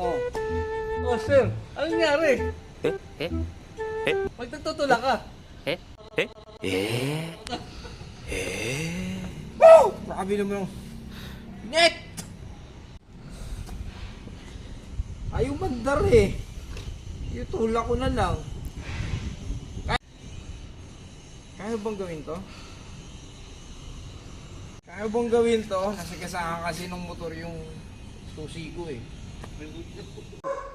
Oh. Oh, sir. Anong nangyari? Eh? Eh? Eh? Pag nagtutula ka. Eh? Eh? Eh? Woo! Grabe naman yung... Net! Ayaw mandar eh. Itula ko na lang. Kaya bang gawin to? Kaya bang gawin to? Nasagasaan kasi ng motor yung susi ko eh.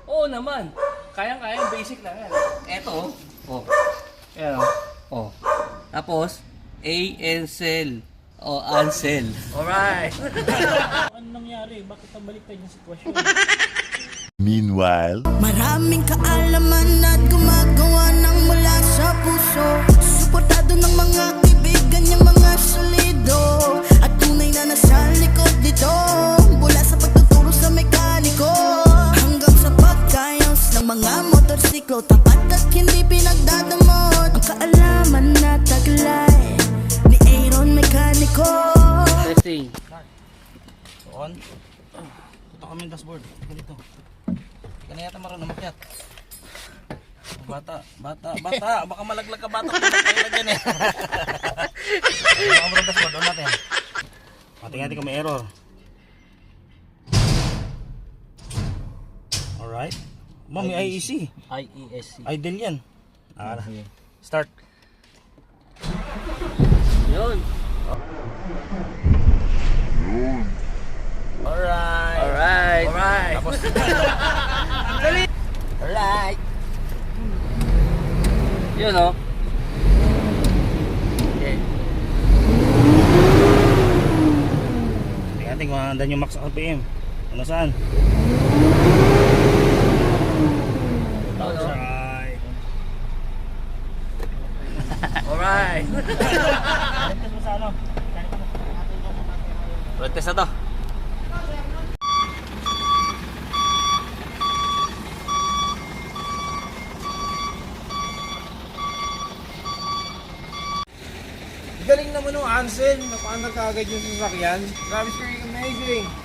Oo naman. Kayang-kaya, basic lang yan. Eto, oh. Ayan, oh. oh. Tapos, A, Ansel. O, Ansel. Alright. Ano nangyari? Bakit nabaliktad yung sitwasyon? Meanwhile, Maraming kaalaman at gumagawa motorsiklo Tapat at hindi pinagdadamot Ang kaalaman na taglay Ni Aaron Mekaniko Testing. On. Ito kami yung dashboard. Ganito. Hindi ka na yata marunong makyat. Bata, bata, bata. Baka malaglag ka bata. Tayo lagyan eh. Kami yung dashboard. On natin. Patingin natin kung may error. Alright. Ma'am, may IEC. IESC. Idle yan. Ah, start. Yun. Alright. Alright. Alright. Tapos. Alright. Yun, oh. Okay. Tingnan natin kung andan yung max RPM. Ano saan? Alright. Alright. Road test na to. Galing naman ng Ansel. Napanda ka agad yung sasakyan. Grabe, sir, amazing.